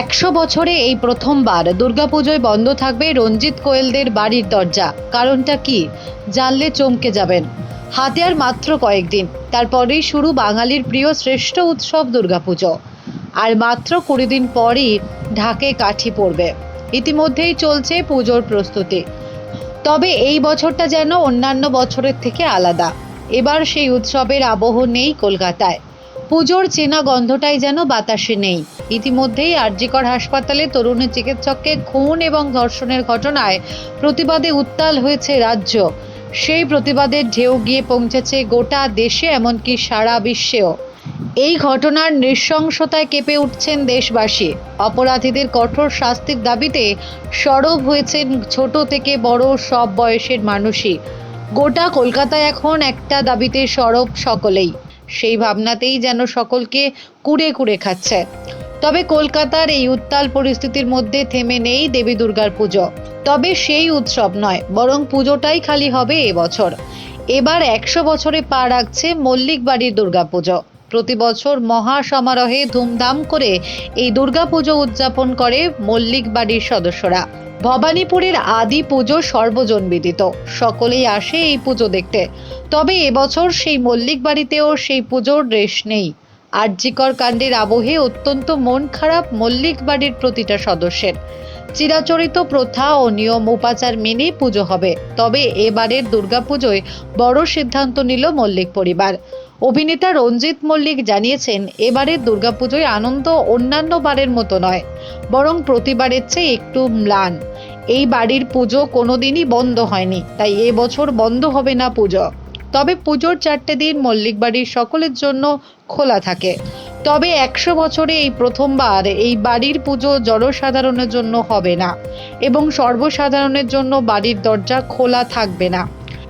একশো বছরে এই প্রথমবার দুর্গাপুজোয় বন্ধ থাকবে রঞ্জিত কোয়েলদের বাড়ির দরজা। কারণটা কি? জানলে চমকে যাবেন। হাতে আর মাত্র কয়েকদিন, তারপরেই শুরু বাঙালির প্রিয় শ্রেষ্ঠ উৎসব দুর্গাপুজো। আর মাত্র কুড়ি দিন পরই ঢাকে কাঠি পড়বে। ইতিমধ্যেই চলছে পুজোর প্রস্তুতি। তবে এই বছরটা যেন অন্যান্য বছরের থেকে আলাদা। এবার সেই উৎসবের আবহ নেই কলকাতায়। পুজোর চেনা গন্ধটাই যেন বাতাসে নেই। ইতিমধ্যেই আরজিকর হাসপাতালে তরুণী চিকিৎসককে খুন এবং ধর্ষণের ঘটনায় প্রতিবাদে উত্তাল হয়েছে রাজ্য। সেই প্রতিবাদের ঢেউ গিয়ে পৌঁছেছে গোটা দেশে, এমনকি সারা বিশ্বেও। এই ঘটনার নৃশংসতায় কেঁপে উঠছেন দেশবাসী। অপরাধীদের কঠোর শাস্তির দাবিতে সরব হয়েছেন ছোট থেকে বড় সব বয়সের মানুষই। গোটা কলকাতায় এখন একটা দাবিতে সরব সকলেই। সেই ভাবনাতেই যেন সকলকে কুড়ে কুড়ে খাচ্ছে। তবে কলকাতার এই উত্তাল পরিস্থিতির মধ্যে থেমে নেই দেবী দুর্গার পুজো। তবে সেই উৎসব নয়, বরং পুজোটাই খালি হবে এবছর। এবার একশো বছরে পা রাখছে মল্লিক বাড়ির দুর্গাপুজো। প্রতি বছর মহা সমারোহে ধুমধাম করে এই দুর্গাপুজো উদযাপন করে মল্লিক বাড়ির সদস্যরা। ভবানীপুরের আদি পুজো সর্বজন বিদিত সকলেই আসে এই পুজো দেখতে। তবে এবছর সেই মল্লিক বাড়িতেও সেই পুজোর রেশ নেই। আর্যিকর কাণ্ডের আবহে অত্যন্ত মন খারাপ মল্লিক বাড়ির প্রতিটা সদস্যের। চিরাচরিত প্রথা ও নিয়ম উপাচার মেনে পুজো হবে। তবে এবারের দুর্গাপুজোয় বড় সিদ্ধান্ত নিল মল্লিক পরিবার। অভিনেতা রঞ্জিত মল্লিক জানিয়েছেন এবারের দুর্গাপুজোয় আনন্দ অন্যান্য বারের মতো নয়, বরং প্রতিবারের চেয়ে একটু ম্লান। এই বাড়ির পুজো কোনোদিনই বন্ধ হয়নি, তাই এবছর বন্ধ হবে না পুজো। তবে পুজোর চারটে দিন মল্লিক বাড়ির সকলের জন্য খোলা থাকে। তবে একশো বছরে এই প্রথমবার এই বাড়ির পুজো জনসাধারণের জন্য হবে না, এবং সর্বসাধারণের জন্য বাড়ির দরজা খোলা থাকবে না।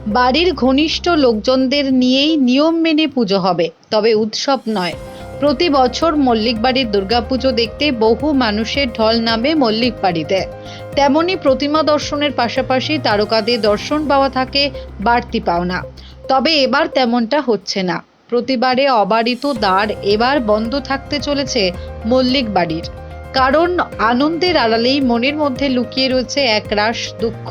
বাড়ির ঘনিষ্ঠ লোকজনদের নিয়েই নিয়ম মেনে পুজো হবে, তবে উৎসব নয়। প্রতি বছর মল্লিক বাড়ির দুর্গাপুজো দেখতে বহু মানুষের ঢল নামে মল্লিক বাড়িতে তেমনি প্রতিমা দর্শনের পাশাপাশি তারকাদের দর্শন পাওয়া থাকে, বাড়তি পাওনা। তবে এবার তেমনটা হচ্ছে না। প্রতিবারে অবারিত দ্বার এবার বন্ধ থাকতে চলেছে মল্লিক বাড়ির কারণ আনন্দের আড়ালেই মনের মধ্যে লুকিয়ে রয়েছে একরাশ দুঃখ।